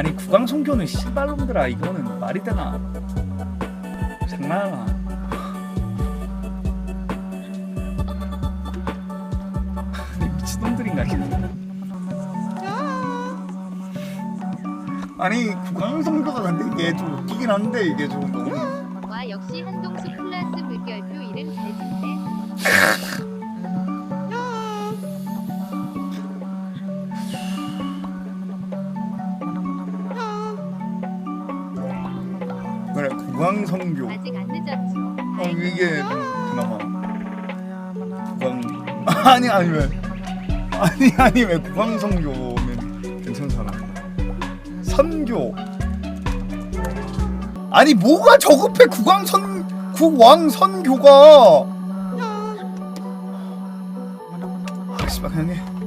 아니 국왕성교는 씨발놈들아. 이거는 말이 되나? 장난하나? 아니 미친놈들인가 아니 국왕성교가 근데 이게 좀 웃기긴 한데 이게 좀 너무 와 역시 한동수 플러스 국왕성교. 아직 안 늦었죠. 어, 이게 그나마 국왕 아니 아니 왜? 아니 아니 왜 국왕성교는 괜찮잖아? 선교. 아니 뭐가 저급해 국왕선 국왕선교가? 아 씨발 그냥 해